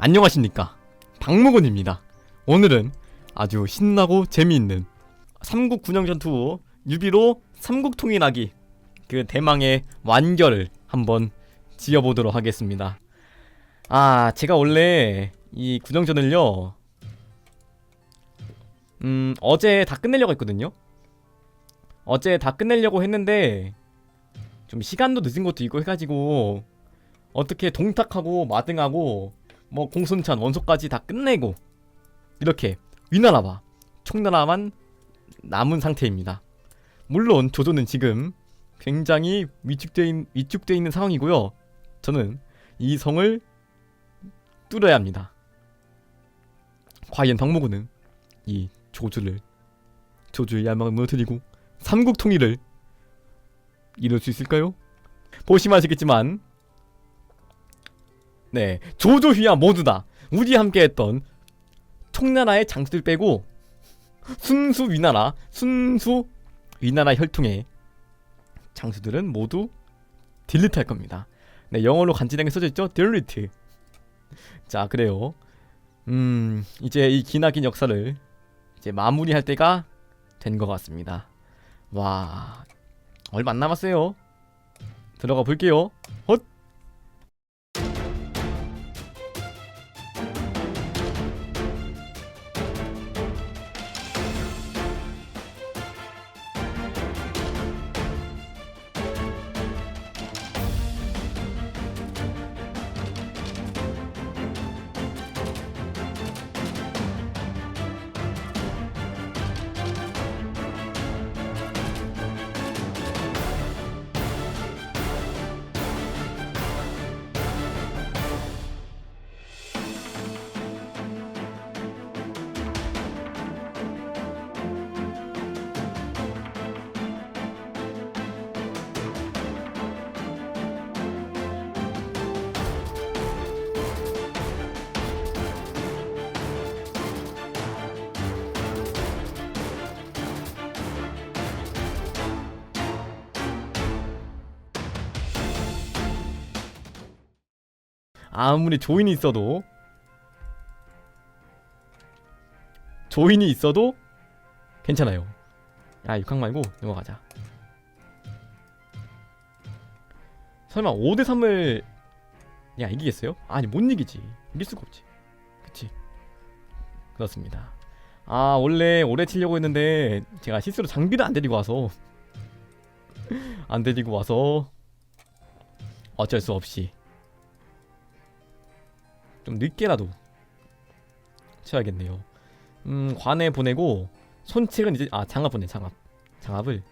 안녕하십니까. 박무곤입니다. 오늘은 아주 신나고 재미있는 삼국 군영 전투 후 유비로 삼국 통일하기 그 대망의 완결을 한번 지어보도록 하겠습니다. 아 제가 원래 이 군영전을요 음 어제 다 끝내려고 했거든요. 어제 다 끝내려고 했는데 좀 시간도 늦은 것도 있고 해가지고 어떻게 동탁하고 마등하고 뭐 공손찬 원소까지 다 끝내고 이렇게 위나라와 총나라만 남은 상태입니다. 물론 조조는 지금 굉장히 위축돼, 있, 위축돼 있는 상황이고요. 저는 이 성을 뚫어야 합니다. 과연 박모군은 이 조주를 조주의 야망을 무너뜨리고 삼국 통일을 이룰 수 있을까요? 보시면 아시겠지만 네 조조 휘하 모두 다 우리 함께했던 총나라의 장수들 빼고 순수 위나라 순수 위나라 혈통의 장수들은 모두 딜리트 할 겁니다. 네 영어로 간지나게 써져 있죠 딜리트. 자 그래요. 음 이제 이 기나긴 역사를 이제 마무리할 때가 된 것 같습니다. 와 얼마 안 남았어요. 들어가 볼게요. 헛. 아무리 조인이 있어도 조인이 있어도 괜찮아요. 야 육항 말고 이거 가자. 설마 5대 3을 야 이기겠어요? 아니 못 이기지. 이길 수가 없지. 그치? 그렇습니다. 아 원래 오래 치려고 했는데 제가 실수로 장비를 안 데리고 와서 안 데리고 와서 어쩔 수 없이 좀 늦게라도 쳐야겠네요. 음 관에 보내고 손책은 이제 아 장갑 보내 장갑 장갑을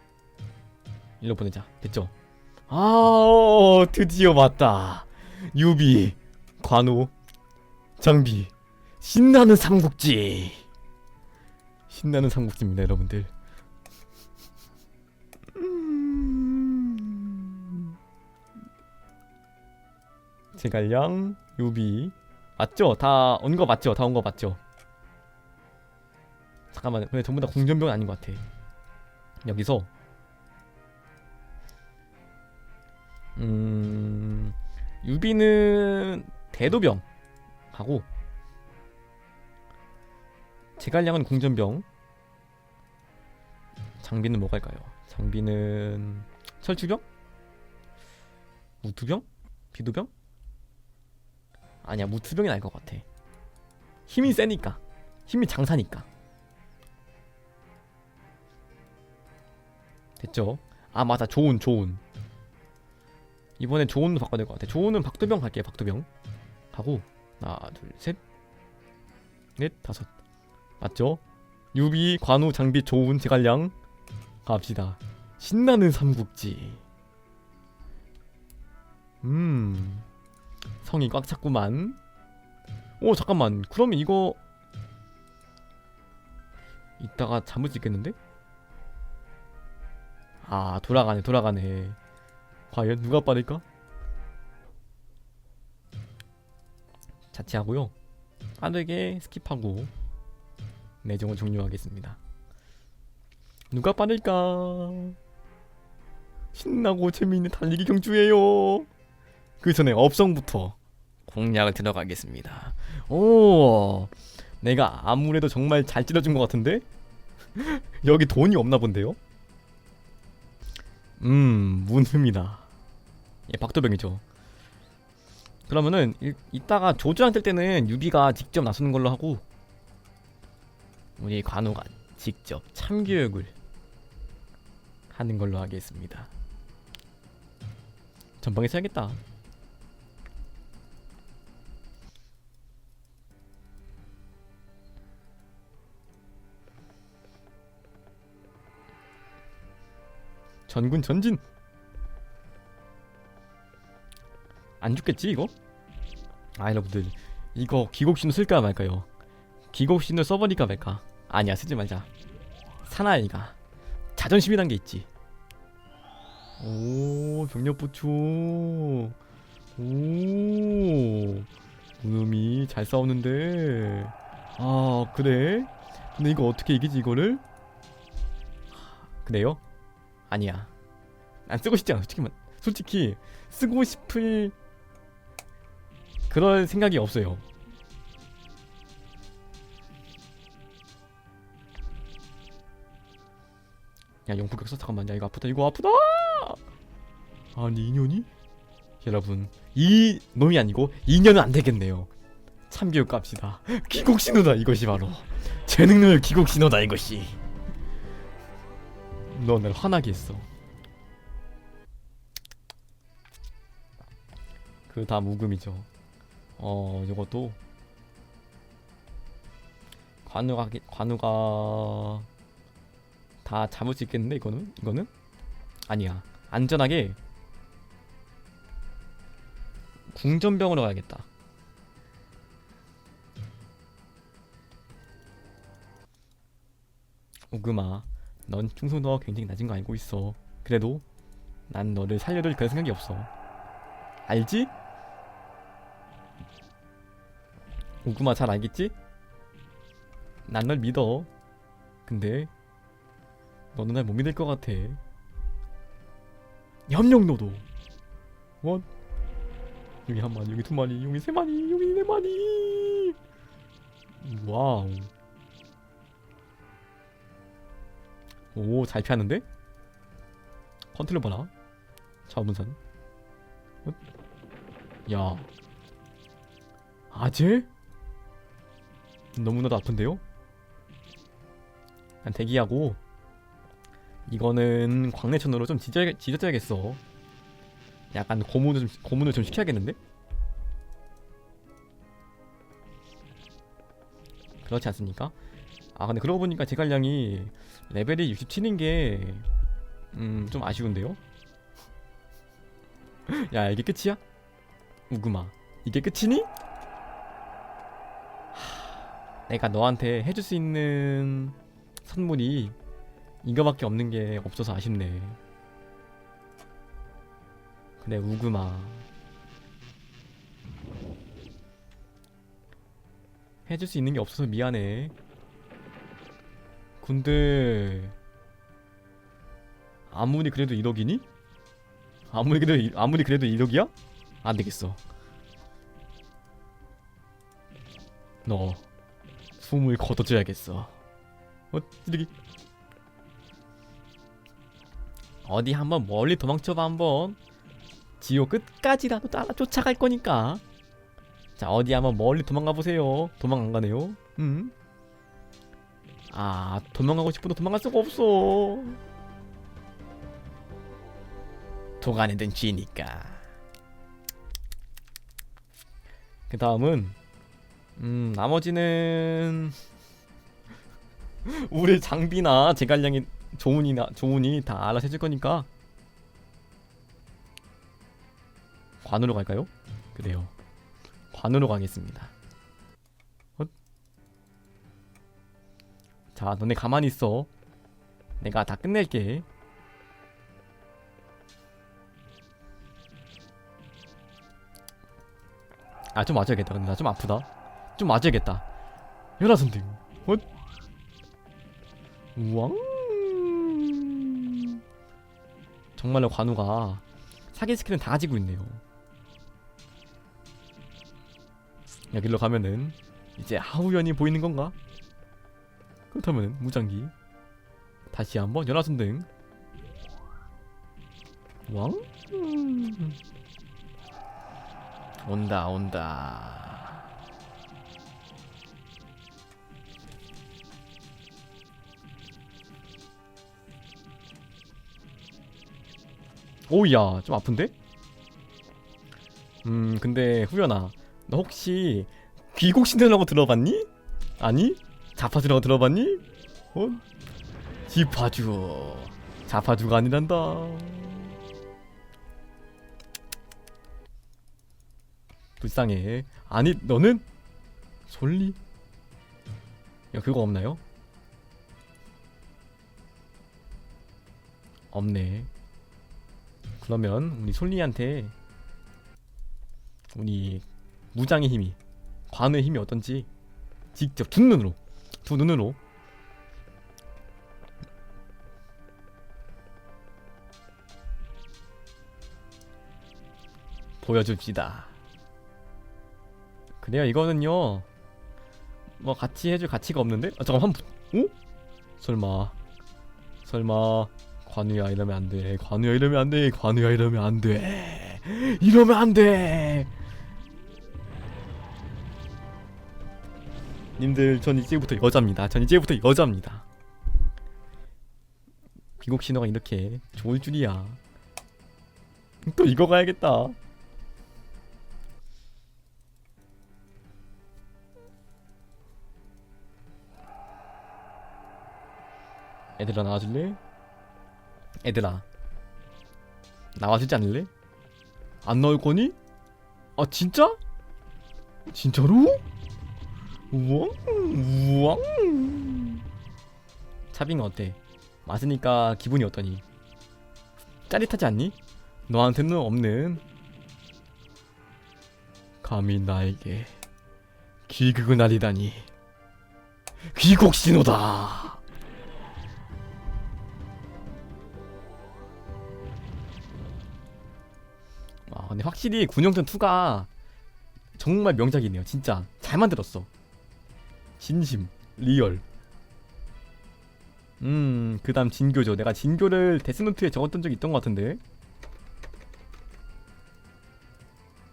일로 보내자 됐죠? 아 어, 드디어 맞다 유비 관우 장비 신나는 삼국지 신나는 삼국지입니다 여러분들 음. 제갈량 유비 맞죠? 다 온 거 맞죠? 다 온 거 맞죠? 잠깐만 근데 전부 다 공전병은 아닌 것 같아 여기서 음 유비는 대도병 하고 제갈량은 공전병 장비는 뭐가 할까요? 장비는 철주병? 무투병? 비도병? 아니야 무투병이 나을 것 같아. 힘이 세니까. 힘이 장사니까. 됐죠? 아 맞아. 좋은 좋은 이번엔 좋은도 바꿔야 될 것 같아. 좋은은 박도병 갈게요 박도병. 하고 하나 둘셋넷 다섯. 맞죠? 유비 관우 장비 좋은 제갈량. 갑시다. 신나는 삼국지. 음 성이 꽉 찼구만 오 잠깐만 그러면 이거 이따가 잠을 수 있겠는데? 아 돌아가네 돌아가네 과연 누가 빠를까? 자취하고요 빠르게 스킵하고 내정을 종료하겠습니다 누가 빠를까? 신나고 재미있는 달리기 경주예요 그 전에 업성부터 공략을 들어가겠습니다. 오, 내가 아무래도 정말 잘 찔러준 것 같은데 여기 돈이 없나 본데요? 음, 문흠이다. 예, 박도병이죠. 그러면은 이, 이따가 조주랑 뜰 때는 유비가 직접 나서는 걸로 하고 우리 관우가 직접 참교육을 하는 걸로 하겠습니다. 전방에 써야겠다. 전군 전진. 안 죽겠지 이거? 아 여러분들 이거 기곡신호 쓸까 말까요? 기곡신호 써버릴까 말까? 아니야 쓰지 말자. 사나이가 자존심이란 게 있지. 오 병력 보충. 오 우놈이 잘 싸우는데. 아 그래? 근데 이거 어떻게 이기지 이거를? 그래요? 아니야. 안 쓰고 싶지 않아. 솔직히 말- 솔직히 쓰고 싶을 그럴 생각이 없어요. 야 용품 격사 잠깐만. 야 이거 아프다. 이거 아프다! 아니 인연이? 여러분 이 놈이 아니고 인연은 안 되겠네요. 참교육 갑시다. 기곡 신호다 이것이 바로. 재능을 기곡 신호다 이것이 너 날 화나게 했어. 그 다음 우금이죠. 어 이것도 관우가 관우가 다 잡을 수 있겠는데 이거는? 이거는? 아니야. 안전하게 궁전병으로 가야겠다. 우금아 넌 충성도가 굉장히 낮은 거 알고 있어 그래도 난 너를 살려둘 그런 생각이 없어 알지? 우금아 잘 알겠지? 난 널 믿어 근데 너는 날 못 믿을 것 같아. 염력노도. 원. 여기 한 마리, 여기 두 마리, 여기 세 마리, 여기 네 마리. 와우. 오, 잘 피하는데? 컨트롤 봐라. 자문선. 어? 야. 아재? 너무나도 아픈데요? 난 대기하고 이거는 광내천으로 좀 지져, 지져야겠어. 약간 고문을 좀, 고문을 좀 시켜야겠는데? 그렇지 않습니까? 아 근데 그러고 보니까 제갈량이 레벨이 67인 게 음, 좀 아쉬운데요? 야 이게 끝이야? 우구마 이게 끝이니? 하, 내가 너한테 해줄 수 있는 선물이 이거밖에 없는 게 없어서 아쉽네. 그래 우구마. 해줄 수 있는 게 없어서 미안해. 근데 아무리 그래도 1억이니? 아무리 그래도 이- 아무리 그래도 1억이야? 안 되겠어. 너 숨을 걷어줘야겠어. 어, 쓰레기. 어디 한번 멀리 도망쳐봐 한번 지옥 끝까지라도 따라 쫓아갈 거니까 자 어디 한번 멀리 도망가 보세요 도망 안 가네요 음? 아 도망가고 싶어도 도망갈 수가 없어 도가니든 쥐니까 그 다음은 음 나머지는 우리 장비나 제갈량이 조은이나 조은이 다 알아서 해줄 거니까 관으로 갈까요? 그래요. 관으로 가겠습니다. 자, 너네 가만히 있어. 내가 다 끝낼게. 아, 좀 맞아야겠다. 근데 나 좀 아프다. 좀 맞아야겠다. 열화선등. 헛. 왕. 정말로 관우가 사기 스킬은 다 가지고 있네요. 여기로 가면은 이제 하우연이 보이는 건가? 그렇다면 무장기 다시 한번 연화선등 왕 음. 온다 온다 오야 좀 아픈데? 음 근데 후연아 너 혹시 귀곡신이라고 들어봤니? 아니? 자파주라고 들어봤니? 어? 지파주 자파주가 아니란다 불쌍해 아니 너는? 솔리? 야 그거 없나요? 없네 그러면 우리 솔리한테 우리 무장의 힘이 관의 힘이 어떤지 직접 두 눈으로 두 눈으로 보여줍시다. 그래요 이거는요 뭐 같이 해줄 가치가 없는데? 아 잠깐 한 분, 어? 설마 설마 관우야 이러면 안 돼. 관우야 이러면 안 돼. 관우야 이러면 안 돼. 이러면 안 돼. 님들 전 이제부터 여자입니다. 전 이제부터 여자입니다. 귀곡 신호가 이렇게 좋을 줄이야. 또 이거 가야겠다. 애들아 나와줄래? 애들아 나와주지 않을래? 안 나올 거니? 아 진짜? 진짜로? 우왕 우왕 차빙 어때? 맞으니까 기분이 어떠니? 짜릿하지 않니? 너한테는 없는 감히 나에게 귀극을 날리다니 귀곡 신호다 아 근데 확실히 군용전 2가 정말 명작이네요 진짜 잘 만들었어 진심 리얼. 음 그다음 진교죠. 내가 진교를 데스노트에 적었던 적이 있던 것 같은데.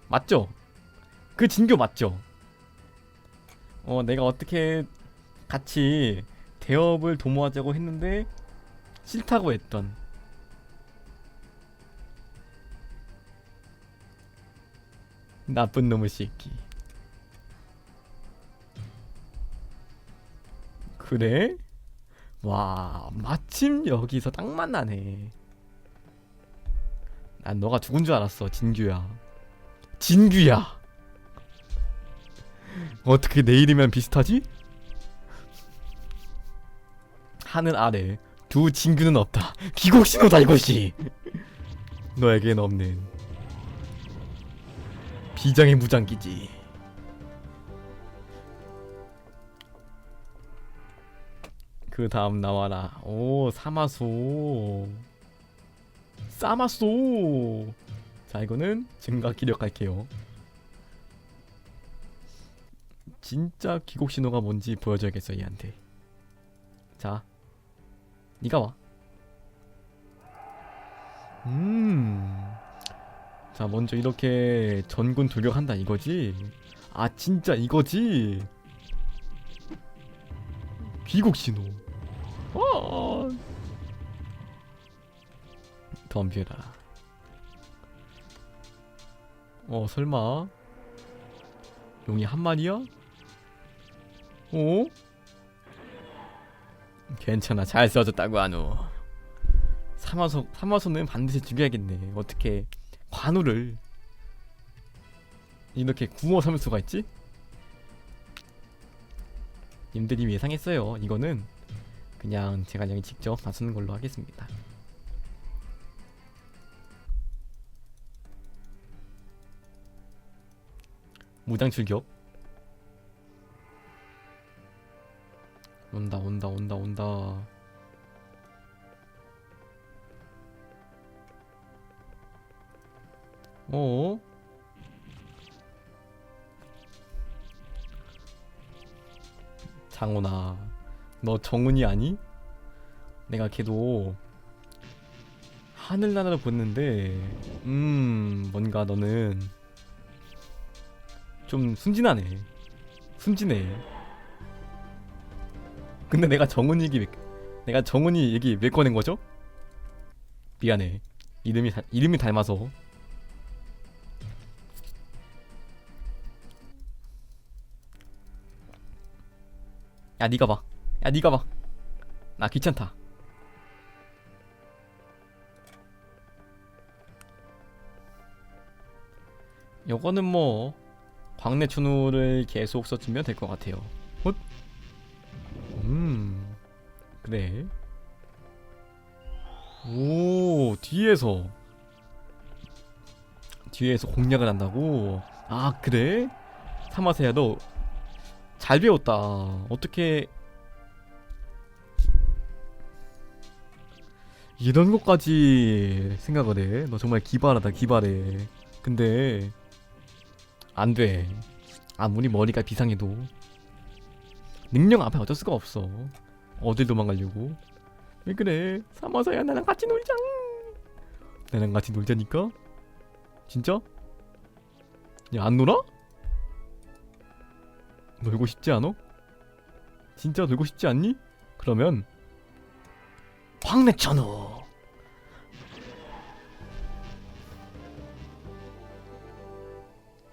맞죠? 그 진교 맞죠? 어 내가 어떻게 같이 대업을 도모하자고 했는데 싫다고 했던. 나쁜 놈의 새끼 그래? 와 마침 여기서 딱 만나네. 난 너가 죽은 줄 알았어 진규야. 진규야! 어떻게 내일이면 비슷하지? 하늘 아래 두 진규는 없다. 기곡 신호다 이것이 너에겐 없는 비장의 무장기지 그 다음 나와라. 오 사마소 사마소 자 이거는 증가 기력할게요. 진짜 귀곡 신호가 뭔지 보여줘야겠어 얘한테. 자 니가 와. 음. 자 먼저 이렇게 전군 돌격한다 이거지? 아 진짜 이거지? 귀곡 신호 어. 덤벼라 어 설마 용이 한 마리야? 어? 괜찮아 잘 써줬다고 한우 사마소 사마소는 반드시 죽여야겠네 어떻게 관우를 이렇게 구워 삼을 수가 있지? 님들이 예상했어요 이거는 그냥 제가 그냥 직접 맞추는 걸로 하겠습니다. 무장 출격. 온다 온다 온다 온다. 어? 장훈아 너 정훈이 아니? 내가 걔도 하늘나라를 보는데 음 뭔가 너는 좀 순진하네 순진해 근데 내가 정훈이 얘기 왜, 내가 정훈이 얘기 왜 꺼낸 거죠? 미안해 이름이 닮- 이름이 닮아서 야 니가 봐. 야 니가 봐. 나 귀찮다. 요거는 뭐 광내 춘우를 계속 써주면 될 것 같아요. 헛? 음 그래. 오 뒤에서 뒤에서 공략을 한다고? 아 그래? 사마세야 너 잘 배웠다. 어떻게 이런 것까지 생각을 해? 너 정말 기발하다, 기발해. 근데 안 돼. 아무리 머리가 비상해도 능력 앞에 어쩔 수가 없어. 어딜 도망가려고? 왜 그래? 사마사야 나랑 같이 놀자. 나랑 같이 놀자니까. 진짜? 야 안 놀아? 놀고 싶지 않어? 진짜 놀고 싶지 않니? 그러면 황내천우.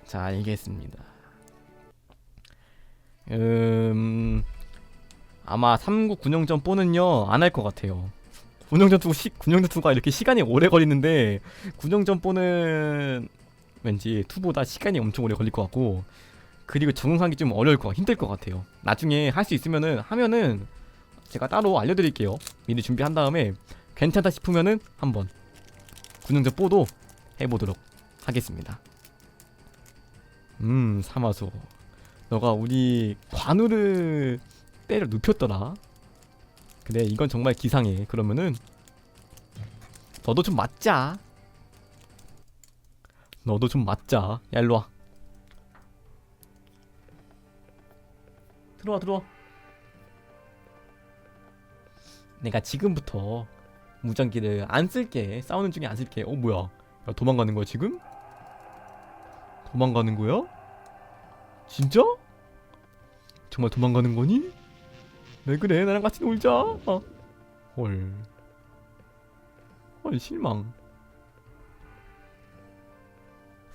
자 알겠습니다. 음 아마 3국 군영전 뽀는요 안 할 것 같아요. 군영전 2 시, 군영전 2가 이렇게 시간이 오래 걸리는데 군영전 뽀는 왠지 2보다 시간이 엄청 오래 걸릴 것 같고 그리고 적응하기 좀 어려울 것 힘들 것 같아요. 나중에 할 수 있으면은 하면은 제가 따로 알려드릴게요. 미리 준비한 다음에 괜찮다 싶으면은 한번 군용전 뽀도 해보도록 하겠습니다. 음 사마소 너가 우리 관우를 때려 눕혔더라. 그래 이건 정말 기상해. 그러면은 너도 좀 맞자. 너도 좀 맞자. 야 일로 와. 들어와 들어와 내가 지금부터 무전기를 안 쓸게 싸우는 중에 안 쓸게 어 뭐야 야 도망가는 거야 지금? 도망가는 거야? 진짜? 정말 도망가는 거니? 왜 그래 나랑 같이 놀자 어. 헐. 헐 실망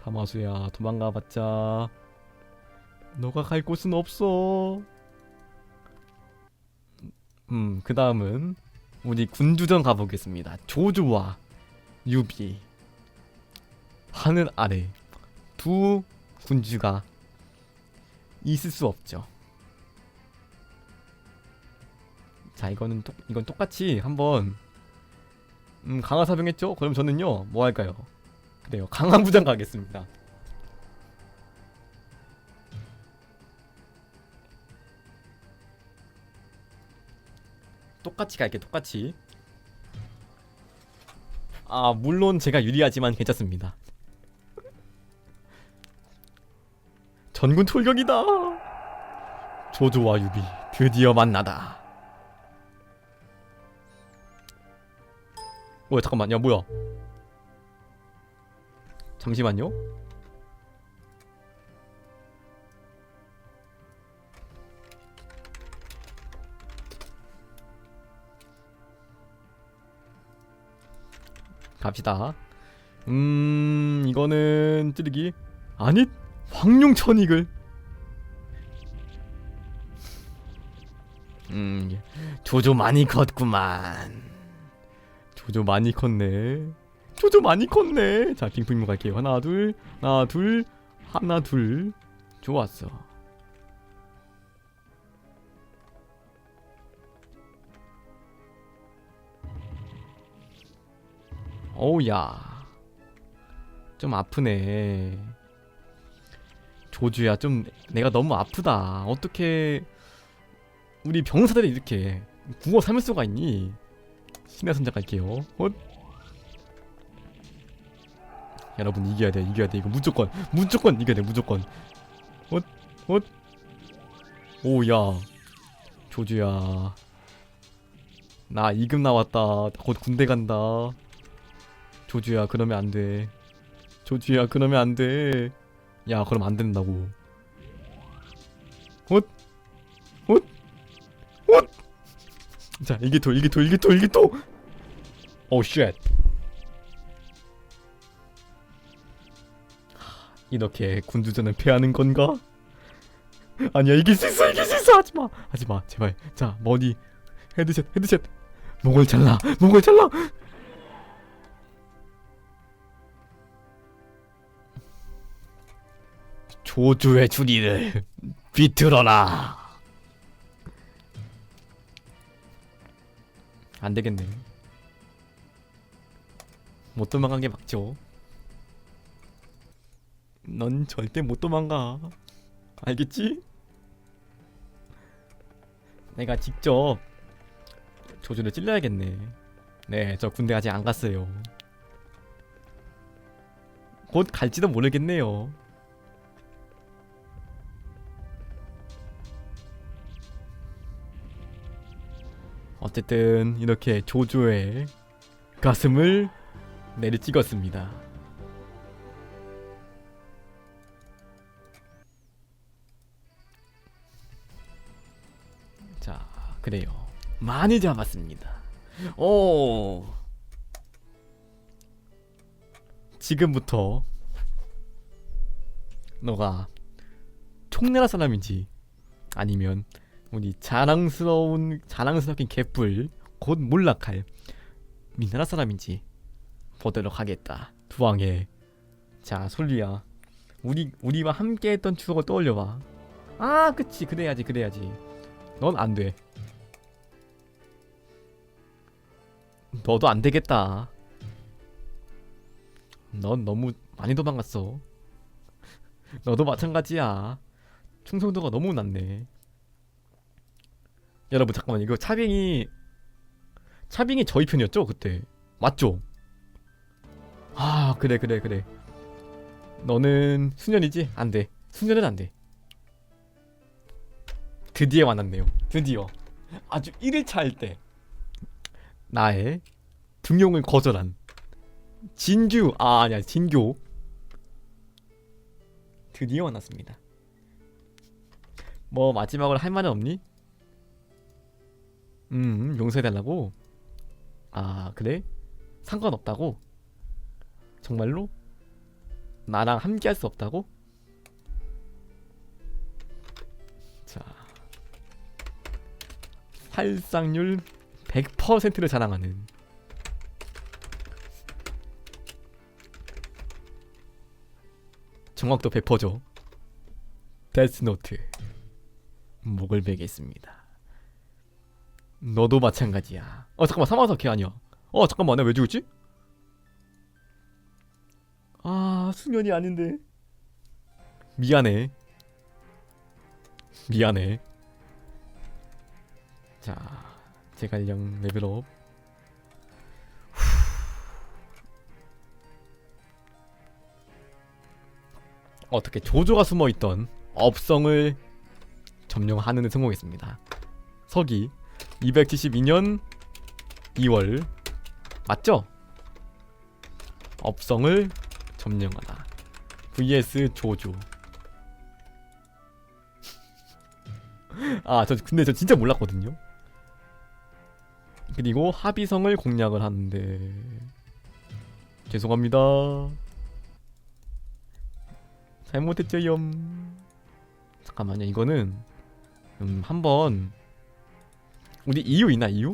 사마수야 도망가봤자 너가 갈 곳은 없어 음, 그 다음은 우리 군주전 가보겠습니다. 조조와 유비 하늘 아래 두 군주가 있을 수 없죠. 자, 이거는 똑 이건 똑같이 한번 음, 강화사병 했죠? 그럼 저는요 뭐 할까요? 그래요, 강화부장 가겠습니다. 똑같이 갈게 똑같이. 아 물론 제가 유리하지만 괜찮습니다. 전군 출격이다. 조조와 유비 드디어 만나다. 뭐야 잠깐만 야 뭐야? 잠시만요 갑시다. 음, 이거는 찌르기. 아니, 황룡천익을. 음, 조조 많이 컸구만. 조조 많이 컸네. 조조 많이 컸네. 자, 빙빙 갈게요. 하나, 둘, 하나, 둘, 하나, 둘. 좋았어. 어우야. 좀 아프네. 조주야 좀 내가 너무 아프다. 어떻게 우리 병사들이 이렇게 국어 삼을 수가 있니? 신의 선장 갈게요. 헛. 여러분 이겨야 돼 이겨야 돼. 이거 무조건 무조건 이겨야 돼 무조건. 헛헛. 오야. 조주야. 나 2급 나왔다. 곧 군대 간다 조주야 그러면 안돼. 조주야 그러면 안돼. 야 그럼 안 된다고. 헛? 헛? 헛? 자 일기토 일기토 일기토 일기토 오 쉣! 이렇게 군주전을 패하는 건가? 아니야 이길 수 있어 이길 수 있어! 하지마! 하지마 제발. 자 머니. 헤드샷 헤드샷 목을 잘라 목을 잘라 조주의 주리를 비틀어라 안 되겠네 못 도망간 게 맞죠 넌 절대 못 도망가 알겠지? 내가 직접 조주를 찔러야겠네. 네, 저 군대 아직 안 갔어요. 곧 갈지도 모르겠네요. 어쨌든 이렇게 조조의 가슴을 내리 찍었습니다. 자, 그래요. 많이 잡았습니다. 오. 지금부터 너가 총나라 사람인지 아니면 우리 자랑스러운 자랑스럽긴 개뿔 곧 몰락할 민나라 사람인지 보도록 하겠다. 두왕에 자 솔리야 우리 우리와 함께했던 추억을 떠올려봐. 아 그치 그래야지 그래야지. 넌 안 돼. 너도 안 되겠다. 넌 너무 많이 도망갔어. 너도 마찬가지야. 충성도가 너무 낮네. 여러분 잠깐만 이거 차빙이 차빙이 저희 편이었죠 그때 맞죠? 아 그래 그래 그래. 너는 수년이지? 안 돼. 수년은 안 돼. 드디어 만났네요. 드디어 아주 1일차 할 때 나의 등용을 거절한 진규 아 아니야 진교 드디어 만났습니다. 뭐 마지막으로 할 말은 없니? 음 용서해달라고? 아 그래? 상관없다고? 정말로? 나랑 함께 할 수 없다고? 자 살상률 100%를 자랑하는 정확도 100%죠 데스노트 목을 베겠습니다 너도 마찬가지야. 어 잠깐만 사마사 걔 아니야. 어 잠깐만 내가 왜 죽었지? 아 수면이 아닌데. 미안해. 미안해. 자 제갈량 레벨업. 어떻게 조조가 숨어있던 업성을 점령하는 데 성공했습니다. 서기 272년 2월. 맞죠? 업성을 점령하다. vs 조조. 아 저 근데 저 진짜 몰랐거든요. 그리고 합의성을 공략을 하는데. 죄송합니다. 잘못했죠 염. 잠깐만요 이거는. 음 한번 우리 이유 있나 이유?